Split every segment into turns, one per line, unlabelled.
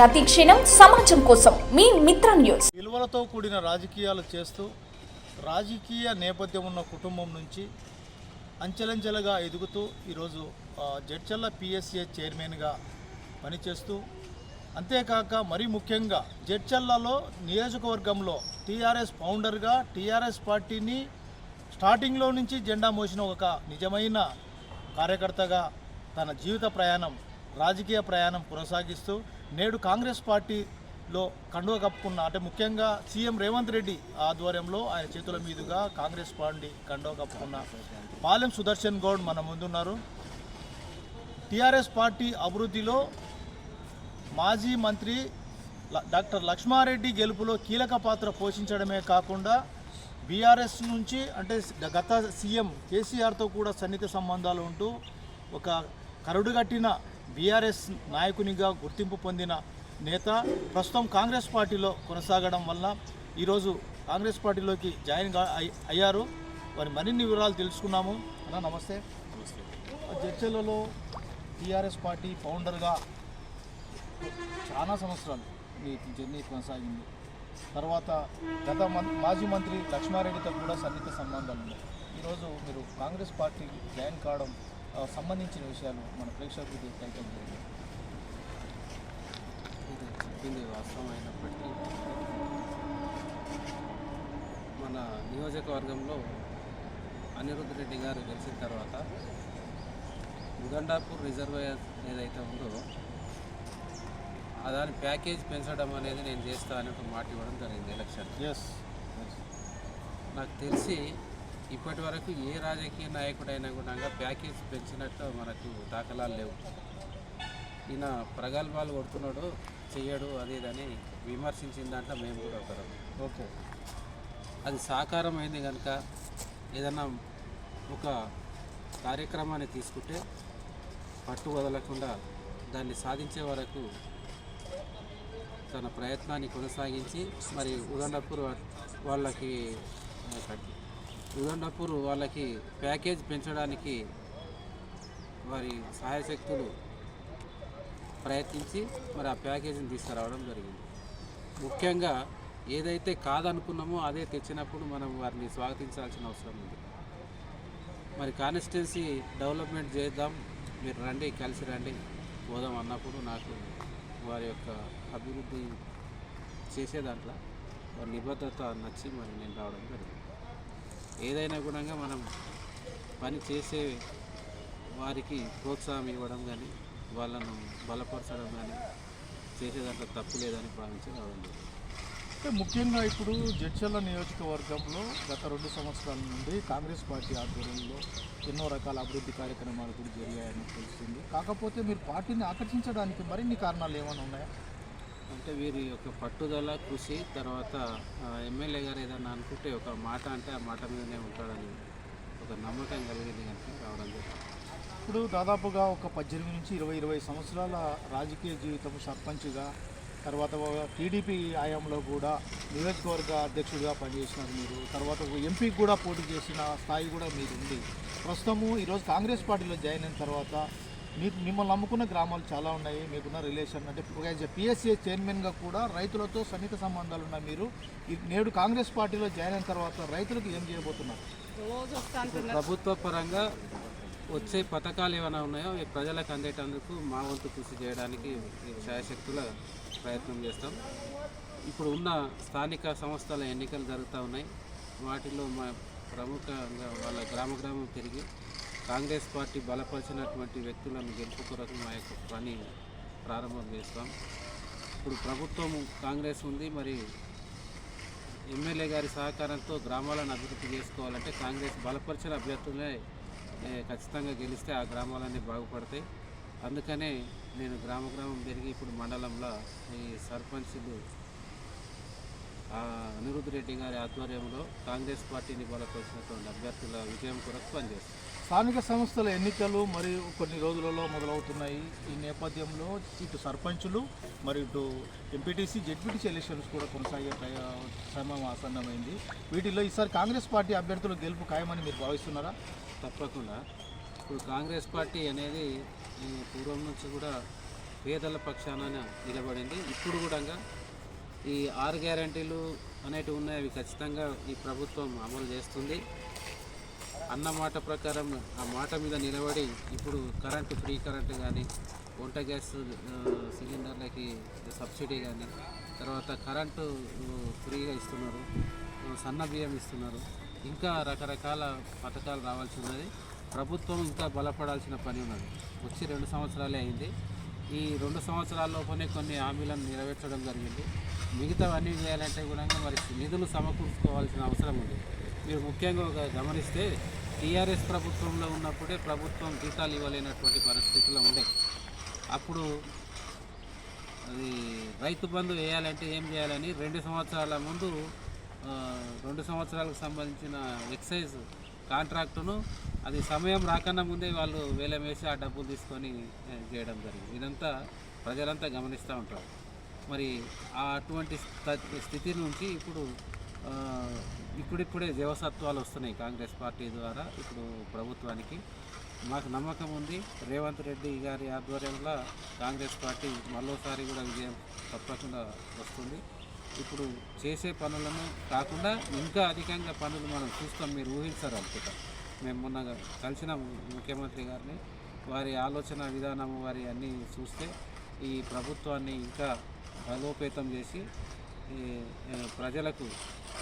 ప్రతి క్షణం సమాజం కోసం మీ మిత్ర న్యూస్.
విలువలతో కూడిన రాజకీయాలు చేస్తూ రాజకీయ నేపథ్యం ఉన్న కుటుంబం నుంచి అంచెలంచెలుగా ఎదుగుతూ ఈరోజు జడ్చల్ల పిఎస్ఏ చైర్మన్గా పనిచేస్తూ అంతేకాక మరీ ముఖ్యంగా జడ్చల్లలో నియోజకవర్గంలో టీఆర్ఎస్ ఫౌండర్గా టీఆర్ఎస్ పార్టీని స్టార్టింగ్లో నుంచి జెండా మోసిన ఒక నిజమైన కార్యకర్తగా తన జీవిత ప్రయాణం రాజకీయ ప్రయాణం కొనసాగిస్తూ నేడు కాంగ్రెస్ పార్టీలో కండువ కప్పుకున్న అంటే ముఖ్యంగా సీఎం రేవంత్ రెడ్డి ఆధ్వర్యంలో ఆయన చేతుల మీదుగా కాంగ్రెస్ పార్టీ కండువ కప్పుకున్న పాలెం సుదర్శన్ గౌడ్ మన ముందున్నారు. టీఆర్ఎస్ పార్టీ అభివృద్ధిలో మాజీ మంత్రి ల- డాక్టర్ లక్ష్మారెడ్డి గెలుపులో కీలక పాత్ర పోషించడమే కాకుండా బీఆర్ఎస్ నుంచి అంటే గత సీఎం కేసీఆర్తో కూడా సన్నిహిత సంబంధాలు ఉంటూ ఒక కరుడుగట్టిన బీఆర్ఎస్ నాయకునిగా గుర్తింపు పొందిన నేత ప్రస్తుతం కాంగ్రెస్ పార్టీలో కొనసాగడం వల్ల ఈరోజు కాంగ్రెస్ పార్టీలోకి జాయిన్ అయ్యారు. వారి మరిన్ని వివరాలు తెలుసుకున్నాము. అన్న నమస్తే. జడ్చలలో టీఆర్ఎస్ పార్టీ ఫౌండర్గా చాలా సంవత్సరాలు మీ జర్నీ కొనసాగింది. తర్వాత గత మాజీ మంత్రి లక్ష్మారెడ్డితో కూడా సన్నిహిత సంబంధాలు ఉన్నాయి. ఈరోజు మీరు కాంగ్రెస్ పార్టీకి జాయిన్ కావడం సంబంధించిన విషయాలు మన ప్రేక్షకులకు ప్రయత్నం చేయండి
ఇది చెప్పింది వాస్తవం అయినప్పటికీ మన నియోజకవర్గంలో అనిరుద్ధ్ రెడ్డి గారు గెలిచిన తర్వాత ఉదండాపూర్ రిజర్వాయర్ ఏదైతే ఉందో దాని ప్యాకేజ్ పెంచడం అనేది నేను చేస్తా అని ఒక మాట ఇవ్వడం జరిగింది ఎలక్షన్.
ఎస్
నాకు తెలిసి ఇప్పటి వరకు ఏ రాజకీయ నాయకుడైనా కూడా ప్యాకేజ్ పెంచినట్టు మనకు దాఖలాలు లేవు. ఈయన ప్రగల్భాలు కొడుతున్నాడు చెయ్యడు అది ఇదని విమర్శించిన దాంట్లో మేము కూడా ఒకరం.
ఓకే.
అది సాకారం అయింది కనుక ఏదన్నా ఒక కార్యక్రమాన్ని తీసుకుంటే పట్టు వదలకుండా దాన్ని సాధించే వరకు తన ప్రయత్నాన్ని కొనసాగించి మరి ఉదండపూర్ వాళ్ళకి ఉదండపూర్ వాళ్ళకి ప్యాకేజ్ పెంచడానికి వారి సహాయ శక్తులు ప్రయత్నించి మరి ఆ ప్యాకేజీని తీసుకురావడం జరిగింది. ముఖ్యంగా ఏదైతే కాదనుకున్నామో అదే తెచ్చినప్పుడు మనం వారిని స్వాగతించాల్సిన అవసరం ఉంది. మరి కాన్స్టిట్యున్సీ డెవలప్మెంట్ చేద్దాం మీరు రండి కలిసి రండి పోదాం అన్నప్పుడు నాకు వారి యొక్క అభివృద్ధి చేసే దాంట్లో వారి నిబద్ధత నచ్చి మరి నేను రావడం జరిగింది. ఏదైనా కూడా మనం పని చేసే వారికి ప్రోత్సాహం ఇవ్వడం కానీ వాళ్ళను బలపరచడం కానీ చేసే దాంట్లో తప్పు లేదని భావించి రావడం
అంటే ముఖ్యంగా ఇప్పుడు జడ్చల్ల నియోజకవర్గంలో గత రెండు సంవత్సరాల నుండి కాంగ్రెస్ పార్టీ ఆధ్వర్యంలో ఎన్నో రకాల అభివృద్ధి కార్యక్రమాలు కూడా జరిగాయని తెలుస్తుంది. కాకపోతే మీరు పార్టీని ఆకర్షించడానికి మరిన్ని కారణాలు ఏమైనా ఉన్నాయా?
అంటే వీరి యొక్క పట్టుదల కృషి తర్వాత ఎమ్మెల్యే గారు ఏదన్నా అనుకుంటే ఒక మాట అంటే ఆ మాట మీదనే ఉంటాడని ఒక నమ్మకం కలిగింది కనుక రావడం జరిగింది.
ఇప్పుడు దాదాపుగా ఒక పద్దెనిమిది నుంచి ఇరవై ఇరవై సంవత్సరాల రాజకీయ జీవితం సర్పంచ్గా తర్వాత టీడీపీ హయాంలో కూడా నియోజకవర్గ అధ్యక్షుడిగా పనిచేసినారు మీరు. తర్వాత ఒక ఎంపీకి కూడా పోటీ చేసిన స్థాయి కూడా మీరు ఉంది. ప్రస్తుతము ఈరోజు కాంగ్రెస్ పార్టీలో జాయిన్ అయిన తర్వాత మీకు మిమ్మల్ని నమ్ముకున్న గ్రామాలు చాలా ఉన్నాయి మీకున్న రిలేషన్ అంటే పిఎస్సీ చైర్మన్గా కూడా రైతులతో సన్నిహిత సంబంధాలు ఉన్న మీరు. నేడు కాంగ్రెస్ పార్టీలో జాయిన్ అయిన తర్వాత రైతులకు ఏం చేయబోతున్నారు?
ప్రభుత్వ పరంగా వచ్చే పథకాలు ఏమైనా ఉన్నాయో ప్రజలకు అందేటందుకు మా వంతు కృషి చేయడానికి శాయశక్తుల ప్రయత్నం చేస్తాం. ఇప్పుడు ఉన్న స్థానిక సంస్థల ఎన్నికలు జరుగుతూ ఉన్నాయి. వాటిలో మా ప్రముఖంగా వాళ్ళ గ్రామ గ్రామం తిరిగి కాంగ్రెస్ పార్టీ బలపరిచినటువంటి వ్యక్తులను గెలుపు కొరకు మా యొక్క పని ప్రారంభం చేస్తాం. ఇప్పుడు ప్రభుత్వం కాంగ్రెస్ ఉంది మరి ఎమ్మెల్యే గారి సహకారంతో గ్రామాలను అభివృద్ధి చేసుకోవాలంటే కాంగ్రెస్ బలపరిచిన అభ్యర్థులే ఖచ్చితంగా గెలిస్తే ఆ గ్రామాలన్నీ బాగుపడతాయి. అందుకనే నేను గ్రామ గ్రామం తిరిగి ఇప్పుడు మండలంలో ఈ సర్పంచులు ఆ, అనిరుద్ధ్ రెడ్డి గారి ఆధ్వర్యంలో కాంగ్రెస్ పార్టీని బలపరిచినటువంటి అభ్యర్థుల విజయం కొరకు పనిచేస్తాను
స్థానిక సంస్థల ఎన్నికలు మరియు కొన్ని రోజులలో మొదలవుతున్నాయి. ఈ నేపథ్యంలో ఇటు సర్పంచులు మరియు ఇటు ఎంపీటీసీ జెడ్పీటీసీ ఎలక్షన్స్ కూడా కొనసాగే సమయం ఆసన్నమైంది. వీటిలో ఈసారి కాంగ్రెస్ పార్టీ అభ్యర్థులు గెలుపు ఖాయమని మీరు భావిస్తున్నారా?
తప్పకుండా. ఇప్పుడు కాంగ్రెస్ పార్టీ అనేది పూర్వం నుంచి కూడా పేదల పక్షాన నిలబడింది. ఇప్పుడు కూడా ఈ ఆరు గ్యారంటీలు అనేటివి ఉన్నాయి. అవి ఖచ్చితంగా ఈ ప్రభుత్వం అమలు చేస్తుంది. అన్న మాట ప్రకారం ఆ మాట మీద నిలబడి ఇప్పుడు కరెంటు ఫ్రీ కరెంటు కానీ వంట గ్యాస్ సిలిండర్లకి సబ్సిడీ కానీ తర్వాత కరెంటు ఫ్రీగా ఇస్తున్నారు సన్న బియ్యం ఇస్తున్నారు ఇంకా రకరకాల పథకాలు రావాల్సి ఉన్నది. ప్రభుత్వం ఇంకా బలపడాల్సిన పని ఉన్నది. వచ్చి రెండు సంవత్సరాలే అయింది. ఈ రెండు సంవత్సరాల్లోపనే కొన్ని హామీలను నెరవేర్చడం జరిగింది. మిగతావన్నీ చేయాలంటే కూడా మరి నిధులు సమకూర్చుకోవాల్సిన అవసరం ఉంది. మీరు ముఖ్యంగా ఒక గమనిస్తే టీఆర్ఎస్ ప్రభుత్వంలో ఉన్నప్పుడే ప్రభుత్వం జీతాలు ఇవ్వలేనటువంటి పరిస్థితుల్లో ఉండే. అప్పుడు అది రైతు బంధు వేయాలంటే ఏం చేయాలని రెండు సంవత్సరాల ముందు రెండు సంవత్సరాలకు సంబంధించిన ఎక్సైజ్ కాంట్రాక్టును అది సమయం రాకన్నా ముందే వాళ్ళు వేలం వేసి ఆ డబ్బులు తీసుకొని చేయడం జరిగింది. ఇదంతా ప్రజలంతా గమనిస్తూ ఉంటారు. మరి ఆ అటువంటి స్థితి నుంచి ఇప్పుడు ఇప్పుడిప్పుడే జీవసత్వాలు వస్తున్నాయి కాంగ్రెస్ పార్టీ ద్వారా ఇప్పుడు ప్రభుత్వానికి. మాకు నమ్మకం ఉంది. రేవంత్ రెడ్డి గారి ఆధ్వర్యంలో కాంగ్రెస్ పార్టీ మరోసారి కూడా విజయం తప్పకుండా వస్తుంది. ఇప్పుడు చేసే పనులను కాకుండా ఇంకా అధికంగా పనులు మనం చూస్తాం. మీరు ఊహించారు అనుకుంటా మేము మొన్న కలిసిన ముఖ్యమంత్రి గారిని. వారి ఆలోచన విధానము వారి అన్నీ చూస్తే ఈ ప్రభుత్వాన్ని ఇంకా బలోపేతం చేసి ప్రజలకు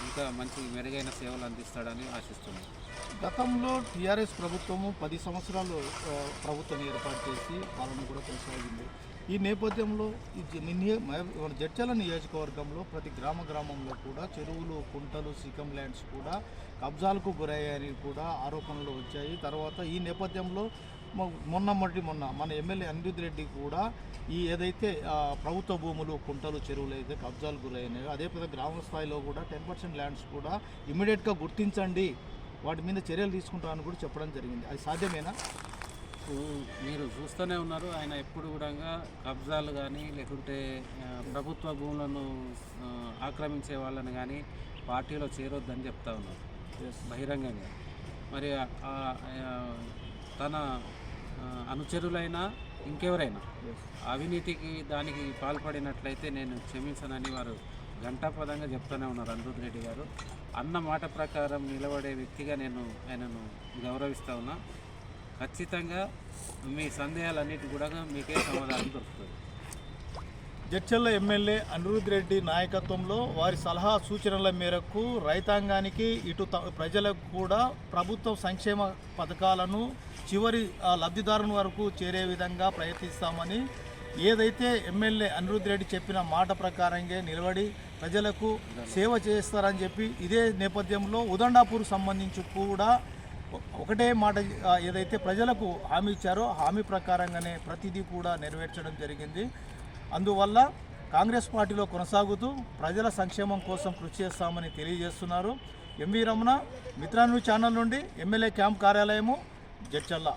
ఇంకా మంచి మెరుగైన సేవలు అందిస్తాడని ఆశిస్తున్నాను
గతంలో టీఆర్ఎస్ ప్రభుత్వము పది సంవత్సరాలు ప్రభుత్వం ఏర్పాటు చేసి పాలన కూడా కొనసాగింది. ఈ నేపథ్యంలో మన జడ్చల నియోజకవర్గంలో ప్రతి గ్రామ గ్రామంలో కూడా చెరువులు కుంటలు సికం ల్యాండ్స్ కూడా కబ్జాలకు గురయ్యాయని కూడా ఆరోపణలు వచ్చాయి. తర్వాత ఈ నేపథ్యంలో మొన్న మొదటి మొన్న మన ఎమ్మెల్యే అనిరుద్ రెడ్డి కూడా ఈ ఏదైతే ప్రభుత్వ భూములు కుంటలు చెరువులు అయితే కబ్జాలు గురైనాయో అదే విధంగా గ్రామ స్థాయిలో కూడా టెన్ పర్సెంట్ ల్యాండ్స్ కూడా ఇమీడియట్గా గుర్తించండి. వాటి మీద చర్యలు తీసుకుంటామని కూడా చెప్పడం జరిగింది. అది సాధ్యమేనా?
మీరు చూస్తూనే ఉన్నారు. ఆయన ఎప్పుడు కూడా కబ్జాలు కానీ లేకుంటే ప్రభుత్వ భూములను ఆక్రమించే వాళ్ళని కానీ పార్టీలో చేరొద్దని చెప్తా ఉన్నారు. బహిరంగంగా. మరి తన అనుచరులైనా ఇంకెవరైనా. అవినీతికి దానికి పాల్పడినట్లయితే నేను క్షమించనని వారు ఘంటాపదంగా చెప్తూనే ఉన్నారు అనిరుద్ రెడ్డి గారు. అన్న మాట ప్రకారం నిలబడే వ్యక్తిగా నేను ఆయనను గౌరవిస్తా ఉన్నా. ఖచ్చితంగా మీ సందేహాలన్నిటి కూడా మీకే సమాధానం దొరుకుతుంది.
జడ్చల్ల ఎమ్మెల్యే అనిరుద్ రెడ్డి నాయకత్వంలో వారి సలహా సూచనల మేరకు రైతాంగానికి ఇటు త- ప్రజలకు కూడా ప్రభుత్వ సంక్షేమ పథకాలను చివరి లబ్ధిదారుని వరకు చేరే విధంగా ప్రయత్నిస్తామని ఏదైతే ఎమ్మెల్యే అనిరుద్ రెడ్డి చెప్పిన మాట ప్రకారంగా నిలబడి ప్రజలకు సేవ చేస్తారని చెప్పి ఇదే నేపథ్యంలో ఉదండాపూర్ సంబంధించి కూడా ఒకటే మాట ఏదైతే ప్రజలకు హామీ ఇచ్చారో హామీ ప్రకారంగానే ప్రతిదీ కూడా నెరవేర్చడం జరిగింది. అందువల్ల కాంగ్రెస్ పార్టీలో కొనసాగుతూ ప్రజల సంక్షేమం కోసం కృషి చేస్తామని తెలియజేస్తున్నారు. ఎంవి రమణ మిత్రాను ఛానల్ నుండి ఎమ్మెల్యే క్యాంప్ కార్యాలయము జడ్చల్లా.